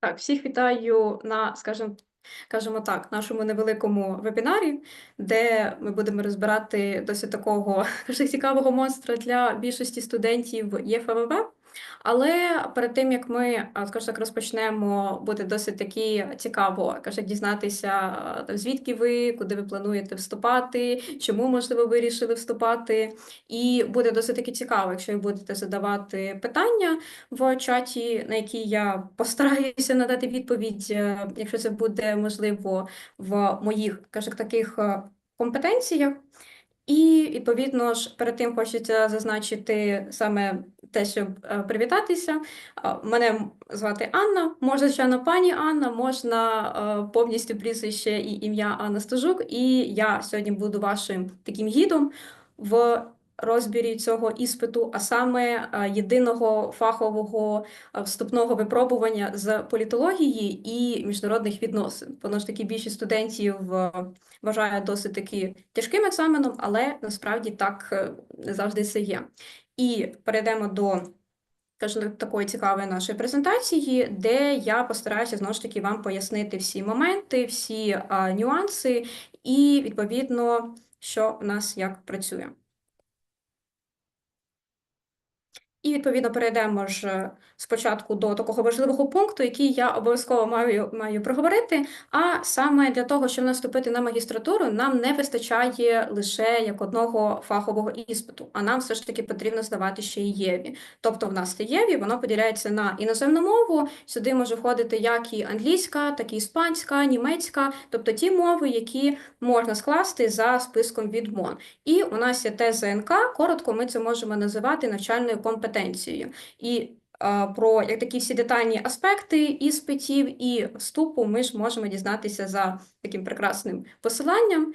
Так, всіх вітаю на, скажімо, скажімо так, нашому невеликому вебінарі, де ми будемо розбирати досить такого цікавого монстра для більшості студентів ЄФВВ. Але перед тим як ми, а, скажімо так, розпочнемо, буде досить такі цікаво, каже, дізнатися, там, звідки ви, куди ви плануєте вступати, чому можливо вирішили вступати. І буде досить таки цікаво, якщо ви будете задавати питання в чаті, на які я постараюся надати відповідь, е, якщо це буде можливо в моїх, каже, таких е, компетенціях. І відповідно ж перед тим хочеться зазначити саме те, щоб е, привітатися. Е, Мене звати Анна, можна, звичайно, пані Анна, можна е, повністю прізвище і ім'я Анна Стежук. І я сьогодні буду вашим таким гідом в розбірі цього іспиту, а саме е, єдиного фахового е, вступного випробування з політології і міжнародних відносин. Воно ж таки більшість студентів е, вважає досить таки тяжким екзаменом, але насправді так не завжди це є. І перейдемо до такої цікавої нашої презентації, де я постараюся знову ж таки вам пояснити всі моменти, всі а, нюанси, і відповідно, що в нас як працює. І відповідно перейдемо ж е, спочатку до такого важливого пункту, який я обов'язково маю, маю проговорити. А саме для того, щоб наступити на магістратуру, нам не вистачає лише як одного фахового іспиту, а нам все ж таки потрібно здавати ще й ЄВІ. Тобто в нас це ЄВІ, воно поділяється на іноземну мову. Сюди може входити як і англійська, так і іспанська, німецька, тобто ті мови, які можна скласти за списком від МОН. І у нас є ТЗНК, коротко ми це можемо називати навчальною компетенцією. І а, про як такі всі детальні аспекти іспитів і вступу ми ж можемо дізнатися за таким прекрасним посиланням.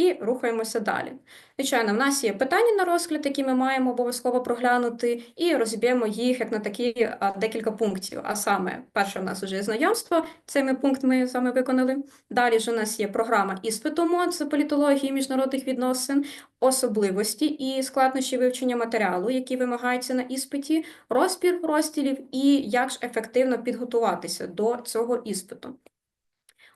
І рухаємося далі. Звичайно, в нас є питання на розгляд, які ми маємо обов'язково проглянути, і розіб'ємо їх як на такі а, декілька пунктів. А саме, перше, в нас вже знайомство, цей ми пункт ми саме виконали. Далі ж у нас є програма іспиту МОД з політології міжнародних відносин, особливості і складнощі вивчення матеріалу, які вимагаються на іспиті, розбір розділів і як ж ефективно підготуватися до цього іспиту.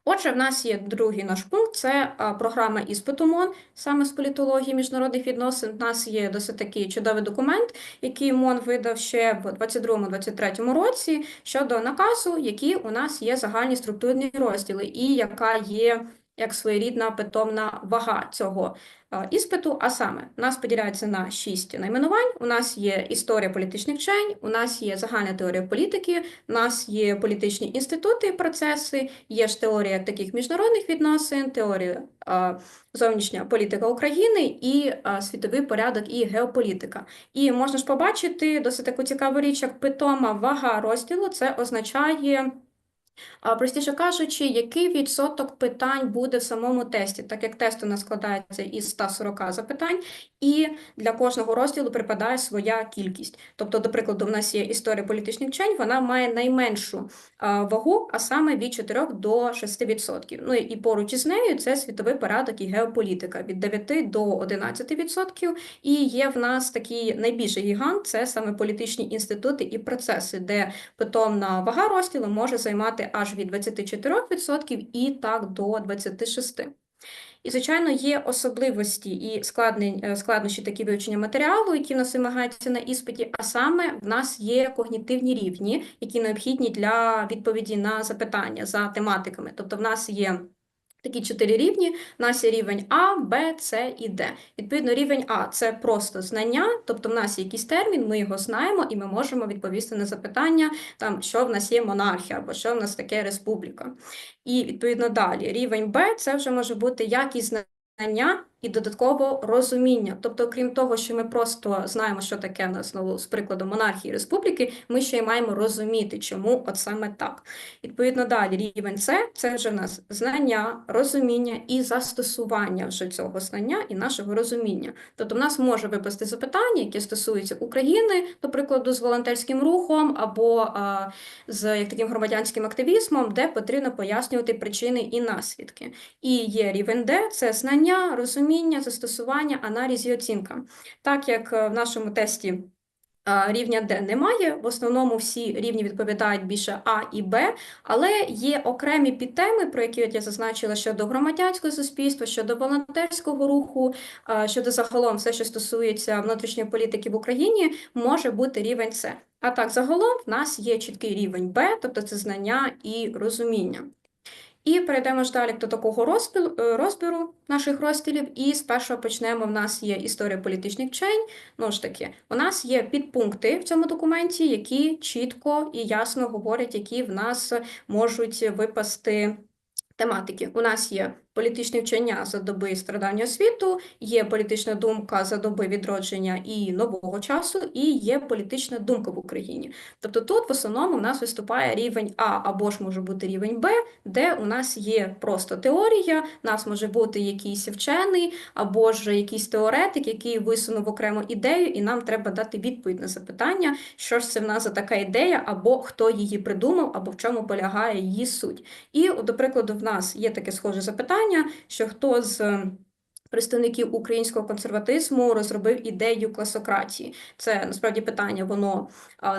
Отже, в нас є другий наш пункт це програма іспиту МОН, саме з політології міжнародних відносин. У нас є досить такий чудовий документ, який МОН видав ще в 22-23 році щодо наказу, які у нас є загальні структурні розділи, і яка є як своєрідна питомна вага цього е, іспиту. А саме, нас поділяється на шість найменувань. У нас є історія політичних вчень, у нас є загальна теорія політики, у нас є політичні інститути процеси, є ж теорія таких міжнародних відносин, теорія а, зовнішня політика України і а, світовий порядок і геополітика. І можна ж побачити досить таку цікаву річ, як питома вага розділу, це означає. Простіше кажучи, який відсоток питань буде в самому тесті, так як тест у нас складається із 140 запитань, і для кожного розділу припадає своя кількість. Тобто, до прикладу, в нас є історія політичних вчень, вона має найменшу вагу, а саме від 4 до 6%. Ну і поруч із нею це світовий порядок і геополітика від 9 до 11%. І є в нас такий найбільший гігант це саме політичні інститути і процеси, де питомна вага розділу може займати аж від 24% і так до 26%. І, звичайно, є особливості і е, складнощі такі вивчення матеріалу, які в нас вимагаються на іспиті, а саме в нас є когнітивні рівні, які необхідні для відповіді на запитання за тематиками. Тобто, в нас є Такі чотири рівні. У нас є рівень А, Б, С і Д. Відповідно, рівень А це просто знання, тобто в нас є якийсь термін, ми його знаємо, і ми можемо відповісти на запитання, там, що в нас є монархія, або що в нас таке республіка. І відповідно далі рівень Б це вже може бути якість знання і додатково розуміння. Тобто, крім того, що ми просто знаємо, що таке в нас знову з прикладу монархії республіки, ми ще й маємо розуміти, чому от саме так. Відповідно, далі рівень С це вже в нас знання, розуміння і застосування вже цього знання і нашого розуміння. Тобто, в нас може випасти запитання, які стосуються України, до прикладу, з волонтерським рухом або а, з як таким громадянським активізмом, де потрібно пояснювати причини і наслідки. І є рівень Д це знання, розуміння розуміння, застосування, аналіз і оцінка. Так як е, в нашому тесті Рівня Д немає. В основному всі рівні відповідають більше А і Б, але є окремі підтеми, про які я зазначила щодо громадянського суспільства, щодо волонтерського руху, щодо загалом все, що стосується внутрішньої політики в Україні, може бути рівень С. А так, загалом в нас є чіткий рівень Б, тобто це знання і розуміння. І перейдемо ж далі до такого розпілу- е, розбіру наших розділів. І спершу почнемо. В нас є історія політичних вчень. Ну ж таки, у нас є підпункти в цьому документі, які чітко і ясно говорять, які в нас можуть випасти тематики. У нас є політичні вчення за доби страдання світу, є політична думка за доби відродження і нового часу, і є політична думка в Україні. Тобто тут в основному в нас виступає рівень А або ж може бути рівень Б, де у нас є просто теорія, в нас може бути якийсь вчений або ж якийсь теоретик, який висунув окрему ідею, і нам треба дати відповідь на запитання, що ж це в нас за така ідея, або хто її придумав, або в чому полягає її суть. І, до прикладу, в нас є таке схоже запитання, що хто з е, представників українського консерватизму розробив ідею класократії. Це насправді питання, воно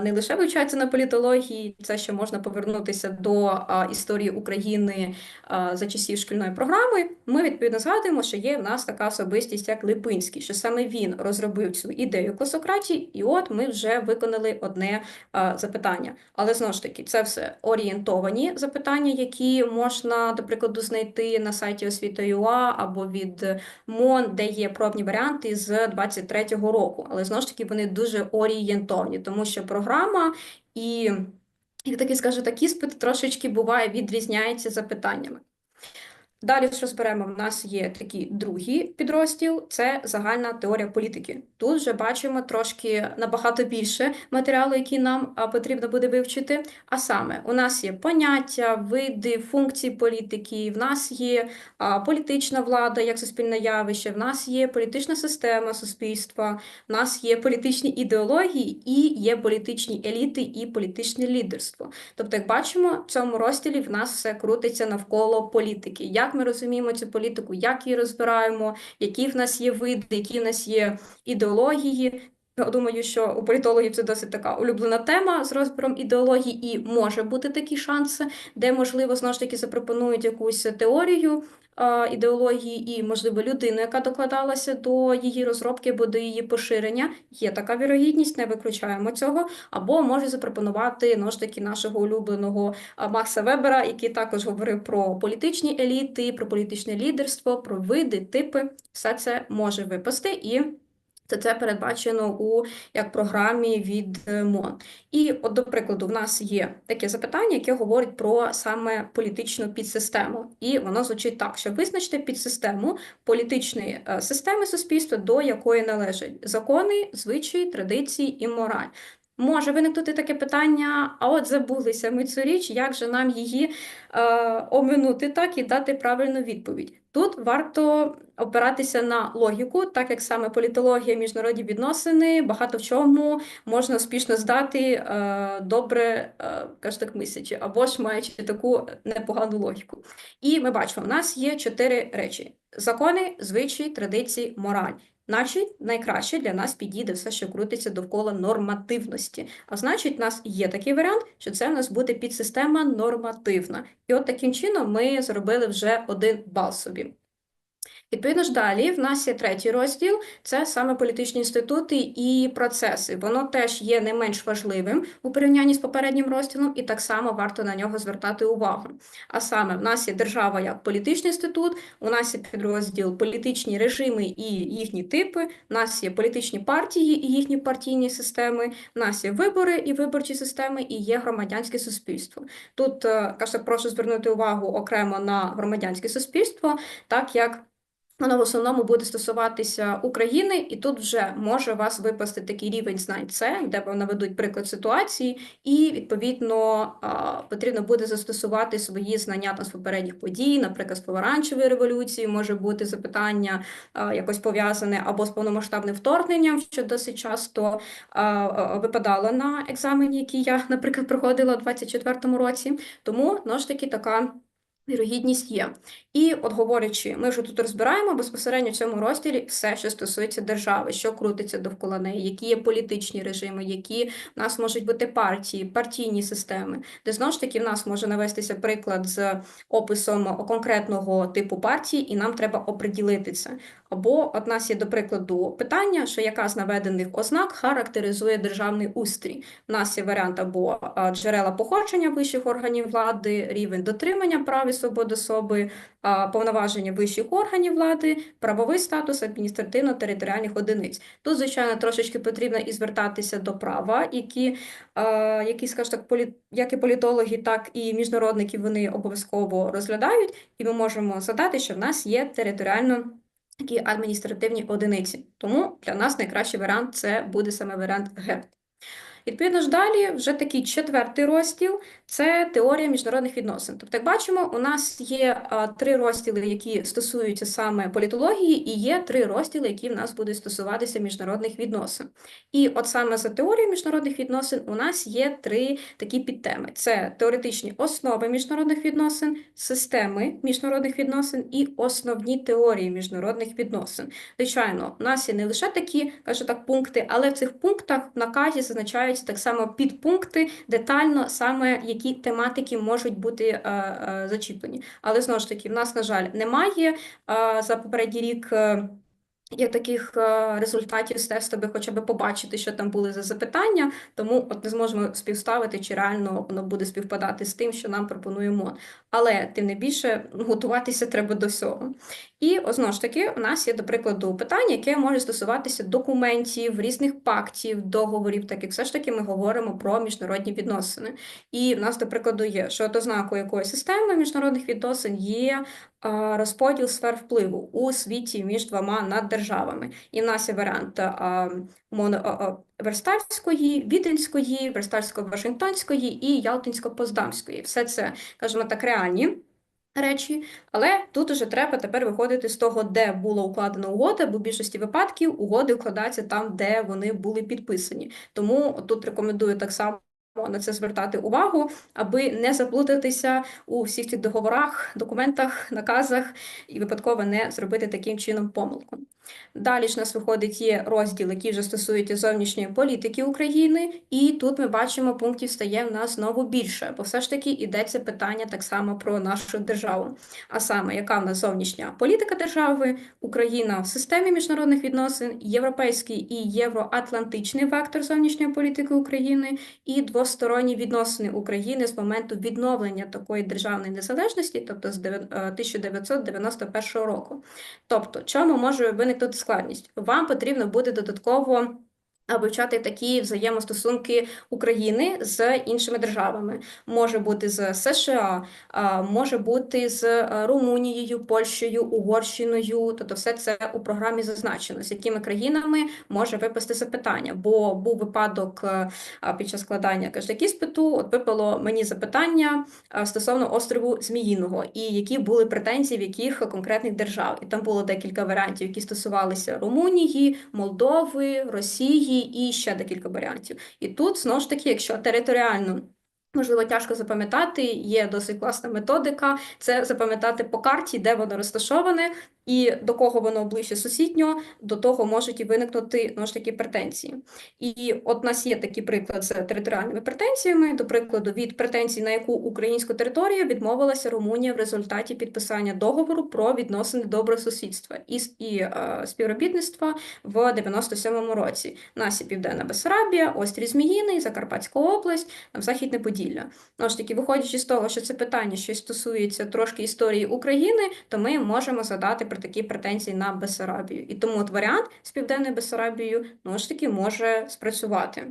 не лише вивчається на політології, це ще можна повернутися до історії України за часів шкільної програми. Ми відповідно згадуємо, що є в нас така особистість, як Липинський, що саме він розробив цю ідею класократії, і от ми вже виконали одне запитання. Але знову ж таки, це все орієнтовані запитання, які можна, до прикладу, знайти на сайті освіта.ua або від МОН, де є пробні варіанти з 23-го року. Але знову ж таки вони дуже орієнтовні, тому що програма і, як таки скажу, так іспит трошечки буває відрізняється запитаннями. Далі, що зберемо, в нас є такий другий підрозділ це загальна теорія політики. Тут вже бачимо трошки набагато більше матеріалу, який нам потрібно буде вивчити. А саме, у нас є поняття, види, функції політики, в нас є політична влада як суспільне явище, в нас є політична система суспільства, в нас є політичні ідеології і є політичні еліти і політичне лідерство. Тобто, як бачимо, в цьому розділі в нас все крутиться навколо політики. Як ми розуміємо цю політику, як її розбираємо, які в нас є види, які в нас є ідеології. Думаю, що у політологів це досить така улюблена тема з розбором ідеології, і може бути такі шанси, де, можливо, знову ж таки запропонують якусь теорію а, ідеології і, можливо, людину, яка докладалася до її розробки або до її поширення. Є така вірогідність, не виключаємо цього. Або може запропонувати ну, ж таки нашого улюбленого Макса Вебера, який також говорив про політичні еліти, про політичне лідерство, про види, типи. Все це може випасти і. Це це передбачено у як програмі від е, МОН. І, от, до прикладу, в нас є таке запитання, яке говорить про саме політичну підсистему. І воно звучить так: що визначте підсистему політичної е, системи суспільства, до якої належать закони, звичаї, традиції і мораль. Може виникнути таке питання: а от забулися ми цю річ, як же нам її е, оминути так і дати правильну відповідь? Тут варто опиратися на логіку, так як саме політологія, міжнародні відносини, багато в чому можна успішно здати е, добре, е, так мислячи, або ж маючи таку непогану логіку. І ми бачимо, в нас є чотири речі: закони, звичаї, традиції, мораль. Значить, найкраще для нас підійде все, що крутиться довкола нормативності. А значить, у нас є такий варіант, що це в нас буде підсистема нормативна. І от таким чином ми зробили вже один бал собі. Відповідно ж далі, в нас є третій розділ, це саме політичні інститути і процеси. Воно теж є не менш важливим у порівнянні з попереднім розділом, і так само варто на нього звертати увагу. А саме, в нас є держава як політичний інститут, у нас є підрозділ політичні режими і їхні типи, у нас є політичні партії і їхні партійні системи, у нас є вибори і виборчі системи, і є громадянське суспільство. Тут е, каже, прошу звернути увагу окремо на громадянське суспільство, так як. Воно в основному буде стосуватися України, і тут вже може вас випасти такий рівень знань С, де вам наведуть приклад ситуації, і відповідно потрібно буде застосувати свої знання там з попередніх подій, наприклад, з помаранчевої революції, може бути запитання якось пов'язане або з повномасштабним вторгненням, що досить часто випадало на екзамені, який я, наприклад, проходила у 24-му році. Тому знову ж таки така. Вірогідність є. І от говорячи, ми вже тут розбираємо безпосередньо в цьому розділі все, що стосується держави, що крутиться довкола неї, які є політичні режими, які в нас можуть бути партії, партійні системи, де знову ж таки в нас може навестися приклад з описом конкретного типу партії, і нам треба оприділити це. Або от нас є, до прикладу, питання, що яка з наведених ознак характеризує державний устрій. У нас є варіант або джерела походження вищих органів влади, рівень дотримання прав свобод особи, повноваження вищих органів влади, правовий статус адміністративно-територіальних одиниць. Тут, звичайно, трошечки потрібно і звертатися до права, які, які скажімо так, як і політологи, так і міжнародники вони обов'язково розглядають, і ми можемо задати, що в нас є територіально такі адміністративні одиниці. Тому для нас найкращий варіант це буде саме варіант Г. Відповідно ж далі, вже такий четвертий розділ це теорія міжнародних відносин. Тобто, як бачимо, у нас є а, три розділи, які стосуються саме політології, і є три розділи, які в нас будуть стосуватися міжнародних відносин. І от саме за теорією міжнародних відносин у нас є три такі підтеми: це теоретичні основи міжнародних відносин, системи міжнародних відносин і основні теорії міжнародних відносин. Звичайно, у нас є не лише такі, кажу так, пункти, але в цих пунктах в наказі зазначаються так само підпункти детально саме які тематики можуть бути е, е, зачіплені. Але знову ж таки, в нас, на жаль, немає е, за попередній рік. Є таких результатів з тесту, аби хоча б побачити, що там були за запитання, тому от не зможемо співставити, чи реально воно буде співпадати з тим, що нам пропонує МОН. Але тим не більше готуватися треба до всього. І знову ж таки, у нас є, до прикладу, питання, яке може стосуватися документів, різних пактів, договорів, так як все ж таки ми говоримо про міжнародні відносини. І в нас, до прикладу, є, що ознакою якої системи міжнародних відносин є розподіл сфер впливу у світі між двома наддержавами. І в нас є варіант Верстальської, Віденської, Верстальсько-Вашингтонської і Ялтинсько-Поздамської. Все це, кажемо так, реальні речі, але тут уже треба тепер виходити з того, де була укладена угода, бо в більшості випадків угоди укладаються там, де вони були підписані. Тому тут рекомендую так само. На це звертати увагу, аби не заплутатися у всіх цих договорах, документах, наказах і випадково не зробити таким чином помилку. Далі ж нас виходить є розділ, який вже стосується зовнішньої політики України, і тут ми бачимо, пунктів стає в нас знову більше, бо все ж таки йдеться питання так само про нашу державу. А саме, яка в нас зовнішня політика держави, Україна в системі міжнародних відносин, європейський і євроатлантичний вектор зовнішньої політики України і двосторонні відносини України з моменту відновлення такої державної незалежності, тобто з 1991 року. Тобто, чому може виникнути складність. Вам потрібно буде додатково вивчати такі взаємостосунки України з іншими державами. Може бути з США, може бути з е, Румунією, Польщею, Угорщиною. Тобто, все це у програмі зазначено, з якими країнами може випасти запитання. Бо був випадок е, під час складання іспиту, от випало мені запитання стосовно острову Зміїного і які були претензії в яких конкретних держав. І там було декілька варіантів, які стосувалися Румунії, Молдови, Росії і ще декілька варіантів. І тут знову ж таки, якщо територіально. Можливо, тяжко запам'ятати, є досить класна методика. Це запам'ятати по карті, де воно розташоване, і до кого воно ближче сусіднього, до того можуть і виникнути ну, ж такі претензії. І от у нас є такий приклад з територіальними претензіями, до прикладу, від претензій, на яку українську територію відмовилася Румунія в результаті підписання договору про відносини добросусідства і, і е, співробітництва в 97-му році. У нас є Південна Бесарабія, Острів Зміїний, Закарпатська область, там Західне Поділля. Ну ж таки, виходячи з того, що це питання, що стосується трошки історії України, то ми можемо задати про такі претензії на Бессарабію. І тому от варіант з Південною Бесарабією ну ж таки, може спрацювати.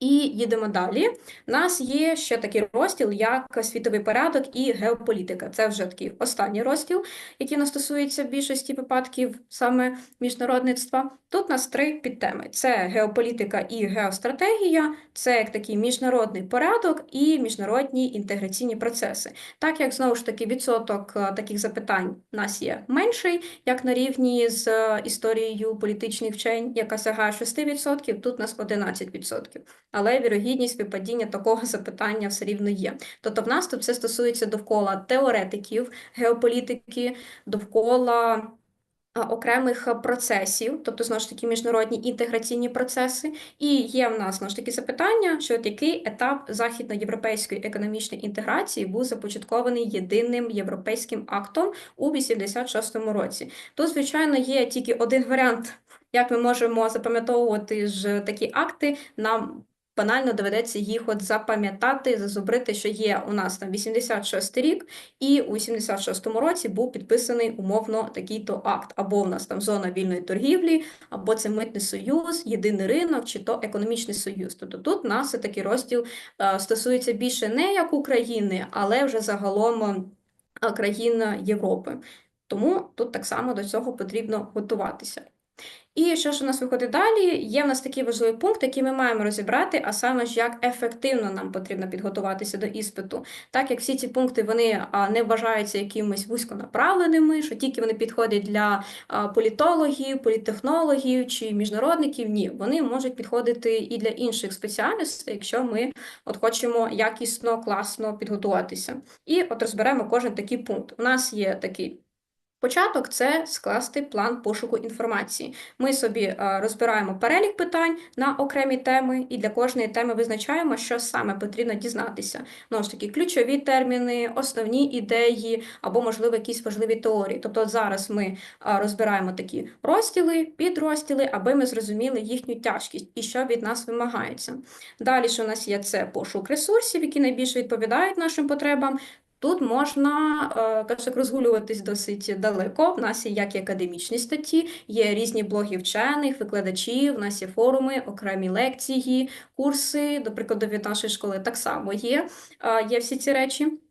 І їдемо далі. У нас є ще такий розділ, як світовий порядок і геополітика. Це вже такий останній розділ, який нас стосується більшості випадків саме міжнародництва. Тут у нас три підтеми: це геополітика і геостратегія, це як такий міжнародний порядок і міжнародні інтеграційні процеси. Так як знову ж таки відсоток е, таких запитань у нас є менший, як на рівні з е, історією політичних вчень, яка сягає 6%, тут у нас 11%. Але вірогідність випадіння такого запитання все рівно є. Тобто, в нас тут все стосується довкола теоретиків, геополітики, довкола окремих процесів, тобто знову ж таки міжнародні інтеграційні процеси. І є в нас знову ж таки запитання, що от який етап західноєвропейської економічної інтеграції був започаткований єдиним європейським актом у 86-му році. Тут, звичайно, є тільки один варіант, як ми можемо запам'ятовувати ж такі акти. Нам банально доведеться їх от запам'ятати, зазубрити, що є у нас там 86 рік, і у 86-му році був підписаний умовно такий-то акт. Або в нас там зона вільної торгівлі, або це митний союз, єдиний ринок, чи то економічний союз. Тобто тут нас такий розділ е, стосується більше не як України, але вже загалом е, країн Європи. Тому тут так само до цього потрібно готуватися. І що ж у нас виходить далі? Є в нас такий важливий пункт, який ми маємо розібрати, а саме ж як ефективно нам потрібно підготуватися до іспиту, так як всі ці пункти вони не вважаються якимись вузьконаправленими, що тільки вони підходять для політологів, політтехнологів чи міжнародників. Ні, вони можуть підходити і для інших спеціальностей, якщо ми от хочемо якісно, класно підготуватися. І от розберемо кожен такий пункт. У нас є такий. Початок це скласти план пошуку інформації. Ми собі е, розбираємо перелік питань на окремі теми, і для кожної теми визначаємо, що саме потрібно дізнатися. Знову ж таки, ключові терміни, основні ідеї або, можливо, якісь важливі теорії. Тобто, зараз ми е, розбираємо такі розділи, підрозділи, аби ми зрозуміли їхню тяжкість і що від нас вимагається. Далі що у нас є це пошук ресурсів, які найбільше відповідають нашим потребам. Тут можна е, так розгулюватись досить далеко. В нас є як і академічні статті, є різні блоги вчених, викладачів, в нас є форуми, окремі лекції, курси, до прикладу, від нашої школи так само є, е, є всі ці речі.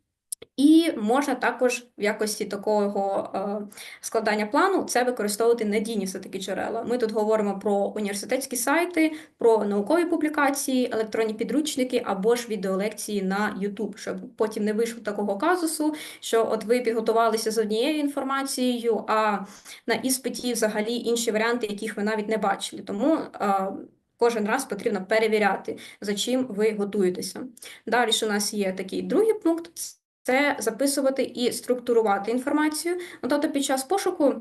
І можна також в якості такого е, складання плану це використовувати надійні все-таки джерела. Ми тут говоримо про університетські сайти, про наукові публікації, електронні підручники або ж відеолекції на YouTube, щоб потім не вийшло такого казусу, що от ви підготувалися з однією інформацією, а на іспиті взагалі інші варіанти, яких ви навіть не бачили. Тому е, Кожен раз потрібно перевіряти, за чим ви готуєтеся. Далі ж у нас є такий другий пункт це записувати і структурувати інформацію. Ну, тобто, під час пошуку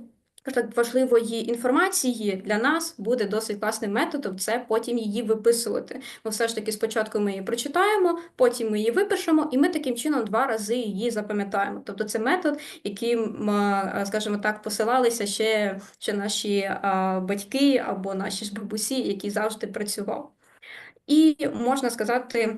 важливої інформації для нас буде досить класним методом це потім її виписувати. Бо все ж таки спочатку ми її прочитаємо, потім ми її випишемо, і ми таким чином два рази її запам'ятаємо. Тобто це метод, яким, скажімо так, посилалися ще, ще наші батьки або наші ж бабусі, які завжди працював. І можна сказати.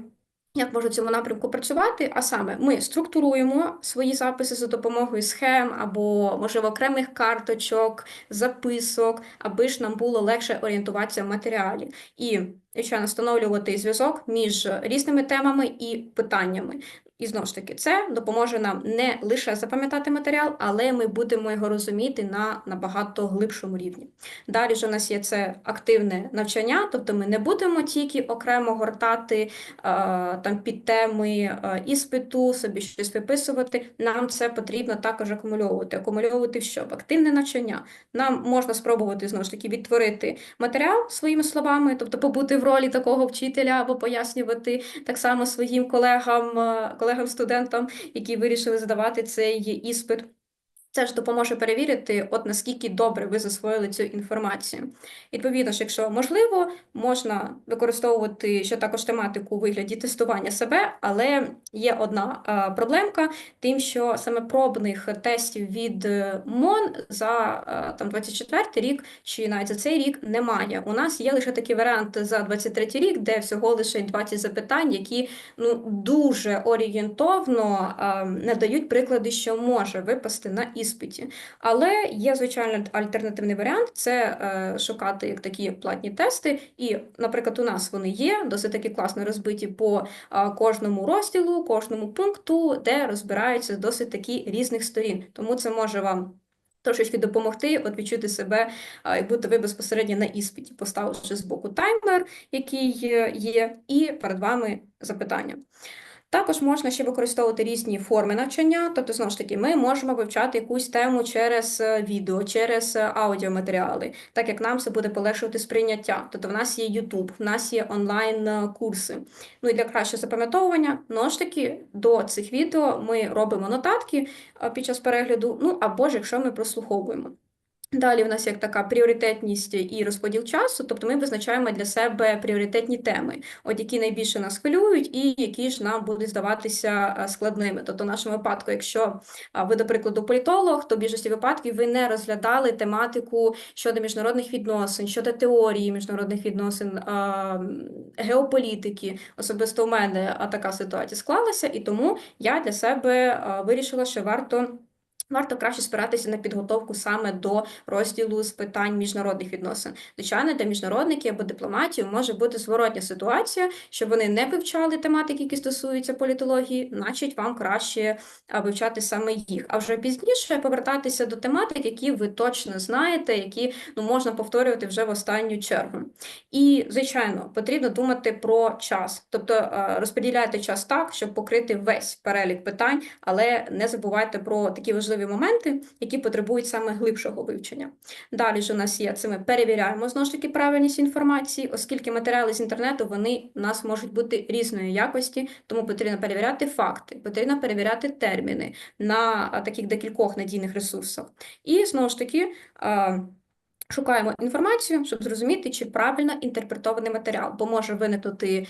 Як може в цьому напрямку працювати? А саме ми структуруємо свої записи за допомогою схем або, можливо, окремих карточок, записок, аби ж нам було легше орієнтуватися в матеріалі. І, звичайно, встановлювати зв'язок між різними темами і питаннями. І знову ж таки, це допоможе нам не лише запам'ятати матеріал, але ми будемо його розуміти на набагато глибшому рівні. Далі ж у нас є це активне навчання, тобто ми не будемо тільки окремо гортати а, там під теми а, іспиту, собі щось виписувати. Нам це потрібно також акумульовувати. Акумульовувати що? Активне навчання. Нам можна спробувати знову ж таки відтворити матеріал своїми словами, тобто побути в ролі такого вчителя або пояснювати так само своїм колегам колегам-студентам, які вирішили здавати цей іспит. Це ж допоможе перевірити, от наскільки добре ви засвоїли цю інформацію. Відповідно ж, якщо можливо, можна використовувати ще також тематику у вигляді тестування себе, але є одна а, проблемка, тим, що саме пробних тестів від е, МОН за а, там 24 рік чи навіть за цей рік немає. У нас є лише такий варіант за 23 рік, де всього лише 20 запитань, які ну дуже орієнтовно надають приклади, що може випасти на іспит іспиті. Але є, звичайно, альтернативний варіант це е, шукати як такі платні тести. І, наприклад, у нас вони є, досить таки класно розбиті по е, кожному розділу, кожному пункту, де розбираються досить такі різних сторін. Тому це може вам. Трошечки допомогти, от відчути себе, як будто ви безпосередньо на іспиті, поставивши з боку таймер, який є, і перед вами запитання. Також можна ще використовувати різні форми навчання, тобто, знову ж таки, ми можемо вивчати якусь тему через е, відео, через е, аудіоматеріали, так як нам це буде полегшувати сприйняття. Тобто, в нас є YouTube, в нас є онлайн-курси. Ну і для кращого запам'ятовування, знову ж таки, до цих відео ми робимо нотатки е, під час перегляду, ну або ж якщо ми прослуховуємо. Далі в нас як така пріоритетність і розподіл часу, тобто ми визначаємо для себе пріоритетні теми, от які найбільше нас хвилюють, і які ж нам будуть здаватися е, складними. Тобто, в нашому випадку, якщо ви, до прикладу, політолог, то в більшості випадків ви не розглядали тематику щодо міжнародних відносин, щодо теорії міжнародних відносин, геополітики. Особисто у мене така ситуація склалася, і тому я для себе вирішила, що варто. Варто краще спиратися на підготовку саме до розділу з питань міжнародних відносин. Звичайно, для міжнародників або дипломатів може бути зворотня ситуація, що вони не вивчали тематики, які стосуються політології, значить вам краще вивчати саме їх. А вже пізніше повертатися до тематик, які ви точно знаєте, які ну можна повторювати вже в останню чергу. І звичайно, потрібно думати про час, тобто розподіляйте час так, щоб покрити весь перелік питань, але не забувайте про такі важливі важливі моменти, які потребують саме глибшого вивчення. Далі ж у нас є це ми перевіряємо знову ж таки правильність інформації, оскільки матеріали з інтернету вони у нас можуть бути різної якості, тому потрібно перевіряти факти, потрібно перевіряти терміни на таких декількох надійних ресурсах. І знову ж таки. Шукаємо інформацію, щоб зрозуміти, чи правильно інтерпретований матеріал, бо може виникнути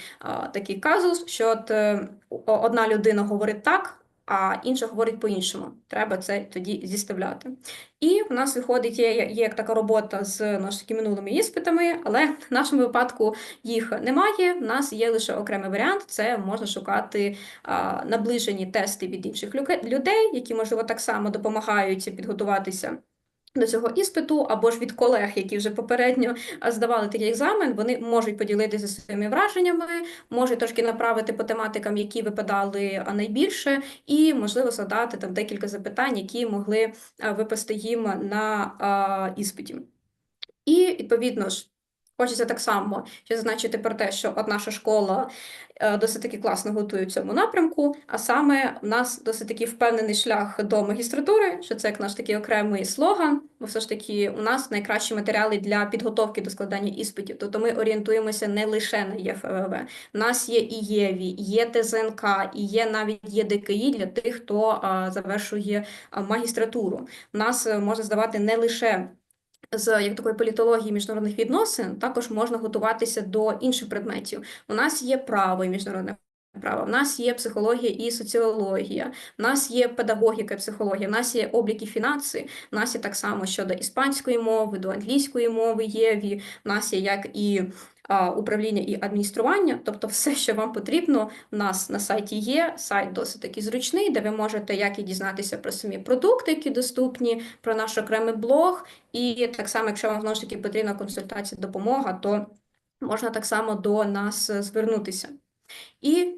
такий казус, що от, е, одна людина говорить так, а інша говорить по-іншому. Треба це тоді зіставляти. І в нас виходить, є є як така робота з нашими минулими іспитами, але в нашому випадку їх немає. В нас є лише окремий варіант це можна шукати а, наближені тести від інших людей, які, можливо, так само допомагають підготуватися до цього іспиту, або ж від колег, які вже попередньо здавали такий екзамен, вони можуть поділитися своїми враженнями, можуть трошки направити по тематикам, які випадали найбільше, і можливо задати там декілька запитань, які могли випасти їм на іспиті. І відповідно ж. Хочеться так само ще зазначити про те, що от наша школа е, досить таки класно готує в цьому напрямку, а саме у нас досить таки впевнений шлях до магістратури, що це як наш такий окремий слоган, бо все ж таки у нас найкращі матеріали для підготовки до складання іспитів. Тобто ми орієнтуємося не лише на ЄФВВ. У нас є і ЄВІ, є ТЗНК, і є навіть ЄДКІ для тих, хто завершує магістратуру. У нас е, можна здавати не лише з як такої політології міжнародних відносин також можна готуватися до інших предметів. У нас є право і міжнародне право, в нас є психологія і соціологія, в нас є педагогіка і психологія, в нас є облік і фінанси, в нас є так само щодо іспанської мови, до англійської мови є, в нас є як і управління і адміністрування, тобто все, що вам потрібно, у нас на сайті є. Сайт досить таки зручний, де ви можете як і дізнатися про самі продукти, які доступні, про наш окремий блог. І так само, якщо вам знову ж таки потрібна консультація, допомога, то можна так само до нас звернутися. І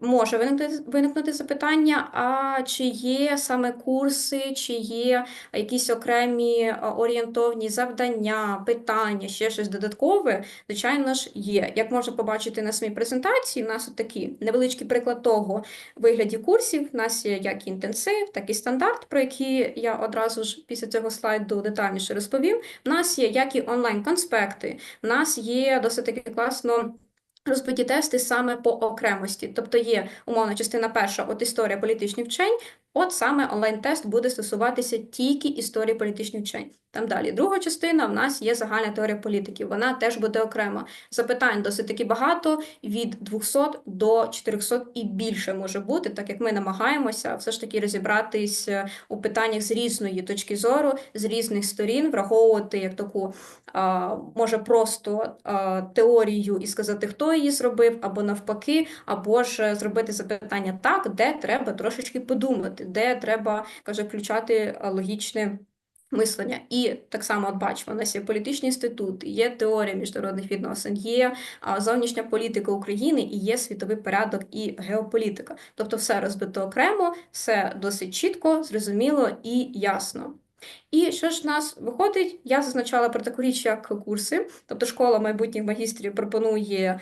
може виникнути виникнути запитання: а чи є саме курси, чи є якісь окремі орієнтовні завдання, питання, ще щось додаткове? Звичайно ж, є. Як можна побачити на самій презентації, у нас такий невеличкий приклад того вигляді курсів. У нас є як інтенсив, так і стандарт, про який я одразу ж після цього слайду детальніше розповім. У нас є як і онлайн-конспекти, у нас є досить таки класно. Розбиті тести саме по окремості, тобто є умовна частина перша, от історія політичних вчень, от саме онлайн-тест буде стосуватися тільки історії політичних вчень. Там далі друга частина в нас є загальна теорія політики. Вона теж буде окрема. Запитань досить таки багато від 200 до 400 і більше може бути, так як ми намагаємося все ж таки розібратись е, у питаннях з різної точки зору, з різних сторін, враховувати як таку може просто теорію і сказати, хто її зробив, або навпаки, або ж зробити запитання так, де треба трошечки подумати, де треба каже, включати логічне. Мислення і так само от бачимо, у нас є політичний інститут, є теорія міжнародних відносин, є зовнішня політика України і є світовий порядок і геополітика. Тобто, все розбито окремо, все досить чітко, зрозуміло і ясно. І що ж в нас виходить? Я зазначала про таку річ, як курси. Тобто школа майбутніх магістрів пропонує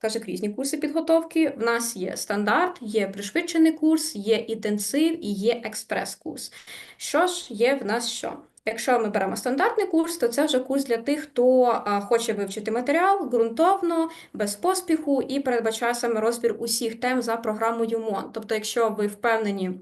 каже, різні курси підготовки. В нас є стандарт, є пришвидшений курс, є інтенсив і є експрес-курс. Що ж є в нас що? Якщо ми беремо стандартний курс, то це вже курс для тих, хто хоче вивчити матеріал ґрунтовно, без поспіху і передбачає саме розбір усіх тем за програмою МОН. Тобто, якщо ви впевнені.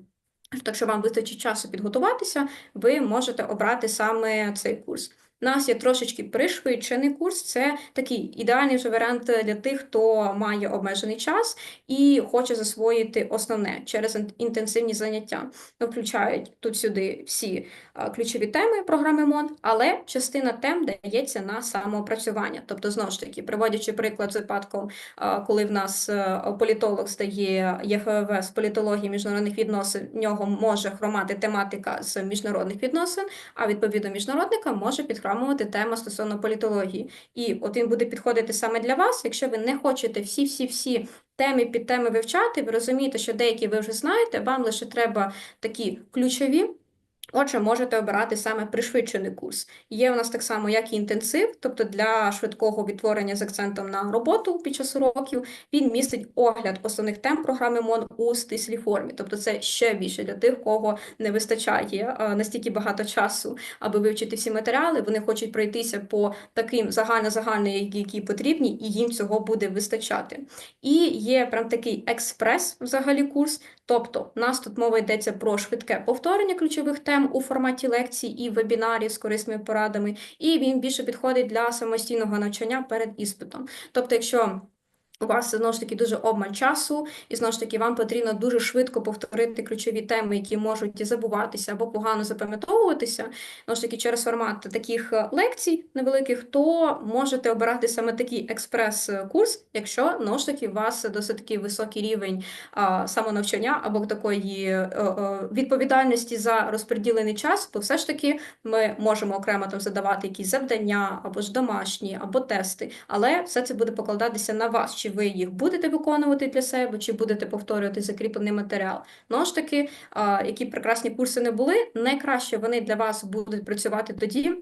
Що Якщо вам вистачить часу підготуватися, ви можете обрати саме цей курс. Нас є трошечки пришвидшений курс. Це такий ідеальний вже варіант для тих, хто має обмежений час і хоче засвоїти основне через інтенсивні заняття. Ну, Включають тут сюди всі ключові теми програми МОН, але частина тем дається на самоопрацювання. Тобто, знову ж таки, приводячи приклад з випадком, коли в нас е, політолог здає ЄФВ з політології міжнародних відносин, в нього може хромати тематика з міжнародних відносин, а відповідно міжнародника може підхрамувати тему стосовно політології. І от він буде підходити саме для вас, якщо ви не хочете всі-всі-всі теми під теми вивчати, ви розумієте, що деякі ви вже знаєте, вам лише треба такі ключові. Отже, можете обирати саме пришвидшений курс. Є у нас так само, як і інтенсив, тобто для швидкого відтворення з акцентом на роботу під час уроків, він містить огляд основних тем програми МОН у стислій формі. Тобто це ще більше для тих, кого не вистачає настільки багато часу, аби вивчити всі матеріали. Вони хочуть пройтися по таким загально-загальним, які потрібні, і їм цього буде вистачати. І є прям такий експрес взагалі курс. Тобто, у нас тут мова йдеться про швидке повторення ключових тем у форматі лекцій і вебінарів з корисними порадами, і він більше підходить для самостійного навчання перед іспитом. Тобто, якщо у вас знову ж таки дуже обмаль часу, і знову ж таки вам потрібно дуже швидко повторити ключові теми, які можуть забуватися або погано запам'ятовуватися. Знову ж таки, через формат таких е, лекцій невеликих, то можете обирати саме такий експрес-курс, якщо знову ж таки у вас досить такий високий рівень а, самонавчання або такої е, е, відповідальності за розподілений час, бо все ж таки ми можемо окремо там задавати якісь завдання або ж домашні, або тести, але все це буде покладатися на вас, чи ви їх будете виконувати для себе, чи будете повторювати закріплений матеріал. Знову ж таки, які прекрасні курси не були, найкраще вони для вас будуть працювати тоді.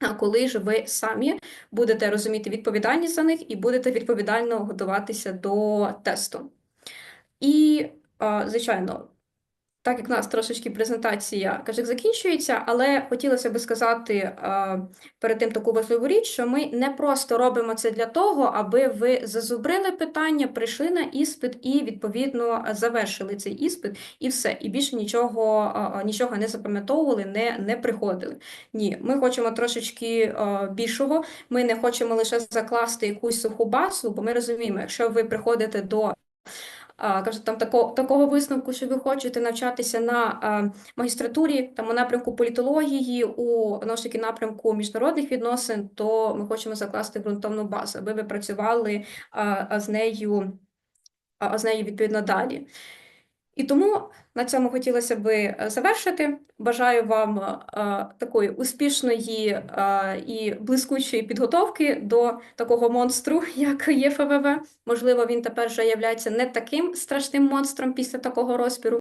а Коли ж ви самі будете розуміти відповідальність за них і будете відповідально готуватися до тесту. І, звичайно, так як в нас трошечки презентація каже, закінчується, але хотілося би сказати е, перед тим таку важливу річ, що ми не просто робимо це для того, аби ви зазубрили питання, прийшли на іспит і відповідно завершили цей іспит, і все. І більше нічого, е, нічого не запам'ятовували, не, не приходили. Ні, ми хочемо трошечки е, більшого. Ми не хочемо лише закласти якусь суху базу, бо ми розуміємо, якщо ви приходите до кажуть, там такого, такого висновку, що ви хочете навчатися на магістратурі, там у напрямку політології, у знову напрямку міжнародних відносин, то ми хочемо закласти ґрунтовну базу, аби ви працювали з нею, з нею відповідно далі. І тому на цьому хотілося би е, завершити. Бажаю вам е, такої успішної е, і блискучої підготовки до такого монстру, як є ФВВ. Можливо, він тепер вже є не таким страшним монстром після такого розпіру.